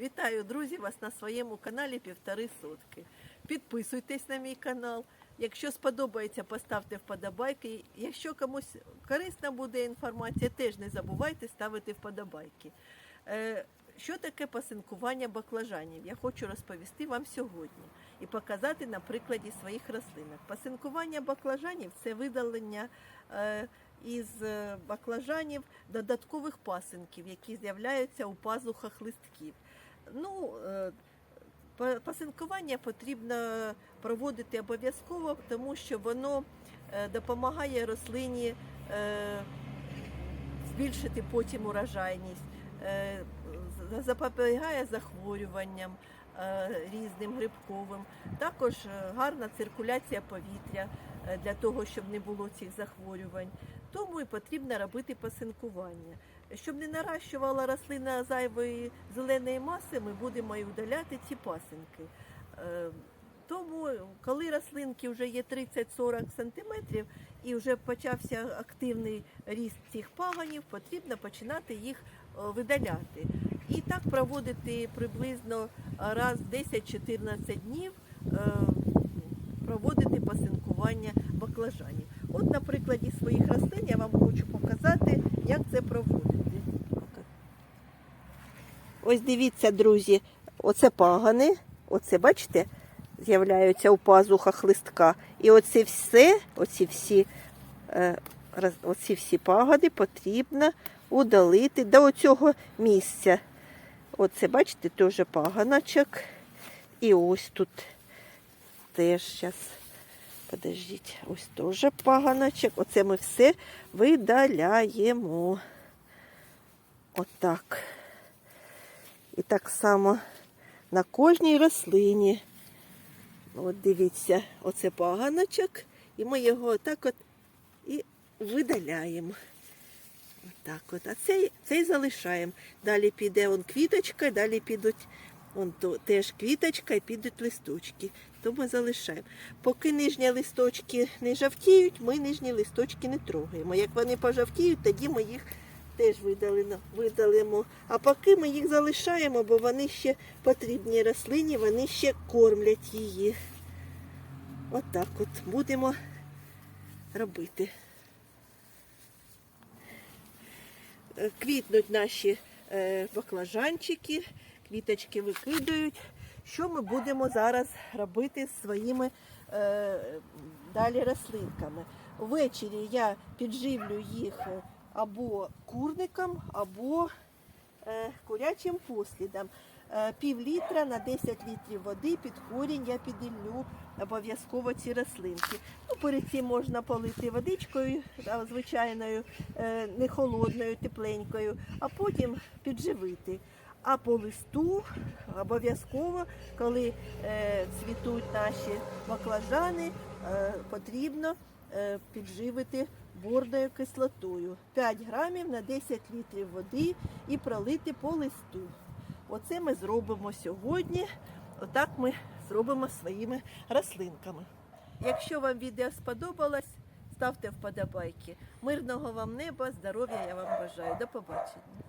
Вітаю, друзі, вас на своєму каналі Півтори Сотки. Підписуйтесь на мій канал. Якщо сподобається, поставте вподобайки. Якщо комусь корисна буде інформація, теж не забувайте ставити вподобайки. Е, Що таке пасинкування баклажанів? Я хочу розповісти вам сьогодні і показати на прикладі своїх рослинок. Пасинкування баклажанів це видалення е, із е, баклажанів додаткових пасинків, які з'являються у пазухах листків. Ну, е, пасинкування потрібно проводити обов'язково, тому що воно е, допомагає рослині е, збільшити потім урожайність, запобігає захворюванням різним грибковим. Також е, гарна циркуляція повітря е, для того, щоб не було цих захворювань. Тому і потрібно робити пасинкування. Щоб не наращувала рослина зайвої зеленої маси, ми будемо і удаляти ці пасинки. Е, Тому, коли рослинки вже є 30-40 см і вже почався активний ріст цих паганів, потрібно починати їх е, видаляти. І так проводити приблизно раз в 10-14 днів е, проводити пасинкування баклажанів. От на прикладі своїх рослин я вам хочу показати, як це проводити. Ось дивіться, друзі, оце пагани, оце, бачите, з'являються у пазухах листка. І оце все, оці всі, е, оці всі пагони потрібно удалити до оцього місця. Оце, бачите, теж паганочок. І ось тут теж зараз. Подождіть, ось теж паганочок. Оце ми все видаляємо. Отак. І так само на кожній рослині. От дивіться, оце паганочок, і ми його отак от і видаляємо. Отак от. А цей, цей залишаємо. Далі піде он квіточка, далі підуть он то, теж квіточка і підуть листочки. То ми залишаємо. Поки нижні листочки не жовтіють, ми нижні листочки не трогаємо. Як вони пожовтіють, тоді ми їх теж видалимо. А поки ми їх залишаємо, бо вони ще потрібні рослині, вони ще кормлять її. Отак от будемо робити. Е, Квітнуть наші е, баклажанчики, квіточки викидають. Що ми будемо зараз робити з своїми е, далі рослинками? Ввечері я підживлю їх е, або курником, або е, курячим послідом. Е, Пів літра на 10 літрів води під корінь я піділлю обов'язково ці рослинки. Ну, перед цим можна полити водичкою звичайною, е, не холодною, тепленькою, а потім підживити. А по листу обов'язково, коли цвітуть наші баклажани, потрібно підживити борною кислотою 5 грамів на 10 літрів води і пролити по листу. Оце ми зробимо сьогодні. Отак ми зробимо своїми рослинками. Якщо вам відео сподобалось, ставте вподобайки. Мирного вам неба, здоров'я я вам бажаю. До побачення.